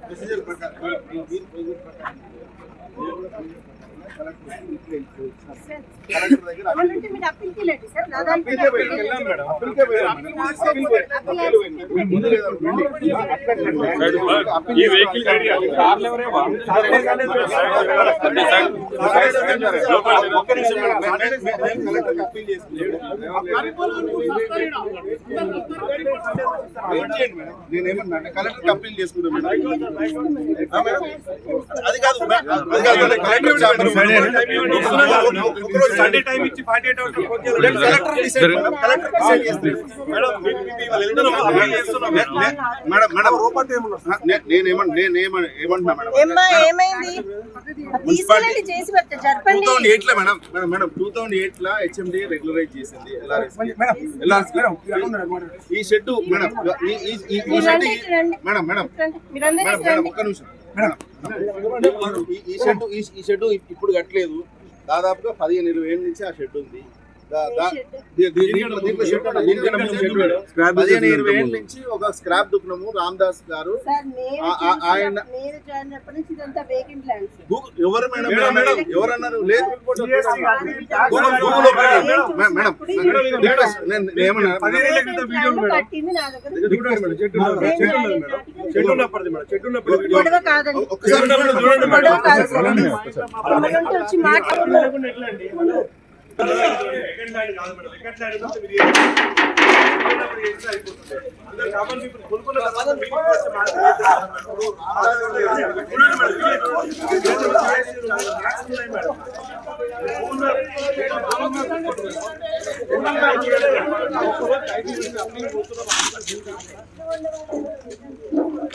Procedure ప్రకారం ఈ vehicle. నేనేమన్నా అంటే కలెక్టర్కి అప్పీల్ చేసుకున్నాను మేడం. సండే టైం ఇచ్చి forty eight hours collector decide madam. ఏమంటున్నా ఏమైంది టూ థౌసండ్ ఎయిట్లో టూ థౌసండ్ ఎయిట్లో హెచ్ఎండి రెగ్యులరైజ్ చేసింది. ఈ షెడ్ మేడం ఈ- షెడ్. Madam madam. ఒక్క నిమిషం ఈ- ఈ షెడ్ ఈ- షెడ్ ఇప్పుడు కట్టలేదు. దాదాపుగా పదిహేను ఇరవై ఏళ్ళ నుంచి ఆ షెడ్ ఉంది. పదిహేను ఇరవై ఏళ్ళ నుంచి ఒక స్క్రాప్ దుకునము. రామ్ దాస్ గారు సార్ నేను ఆ- ఆ- ఆయన- జాయిన్ నుంచి ఇదంతా వేకెంట్ ల్యాండ్స్ ఎవరు మేడం? Madam madam. ఎవరన్నారు లేదు. చెట్టు చెట్టు గొడవ కాదండి. గొడవ కాదు. సార్ తమరంతా వచ్చి మాట్లాడుతున్నారు రికార్డ్ ల్యాండ్ కాదు మేడం రికార్డ్ ల్యాండ్ ఉంటే మీరు ఏం- ఉన్నప్పుడు చేస్తే అయిపోతుంది. అందరూ కామన్ పీపుల్ కొనుక్కున్న తర్వాత మీకు కూడా వచ్చి మాట్లాడాలి. చూడండి మేడం,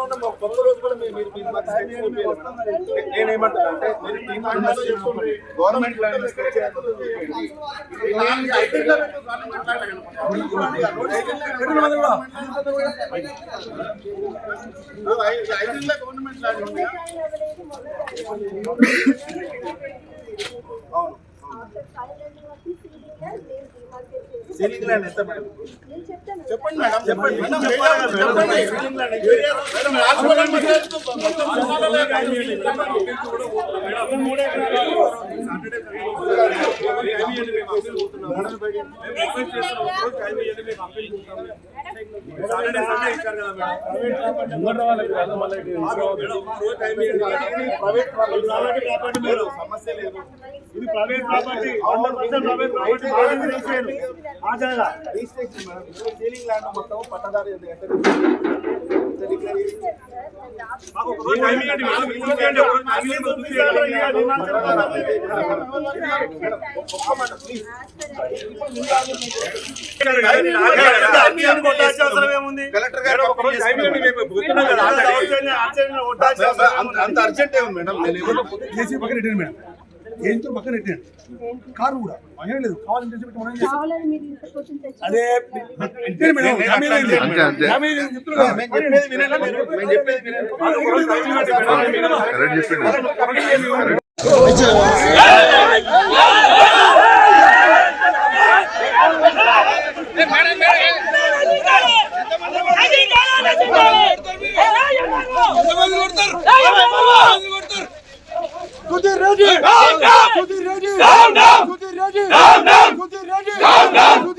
ఉన్నాం ఒక రోజు కూడా మీరు మీరు మీరు మాకు చూపించాలి నేనేమంటున్నా అంటే మీరు టీమ్ మెంబర్స్. Government government? అవును సీలింగ్ ల్యాండ్ ఎంత మేడం చెప్పండి మేడం చెప్పండి మేడం చెప్పండి సీలింగ్ ల్యాండ్ మేడం సమస్య లేదు ఇది private property private property ceiling land మొత్తం పట్టదారు ప్లీజ్ అన్ని అనుకోవాల్సిన అవసరం ఏముంది? అంత అర్జెంట్ ఏముంది మేడం? చేసి పక్కన పెట్టండి మేడం. ఏంతో పక్కన పెట్టండి. కారు కూడా. ఏం లేదు. చేసి? కావాలని తెచ్చి అదే పెట్టండి మేడం నేను హామీ లేదు. అంతే, అంతే. హామీ లేదు చెప్తున్నా కదా. మేము చెప్పేది వినండి మీరు. మేము చెప్పేది వినండి ఒక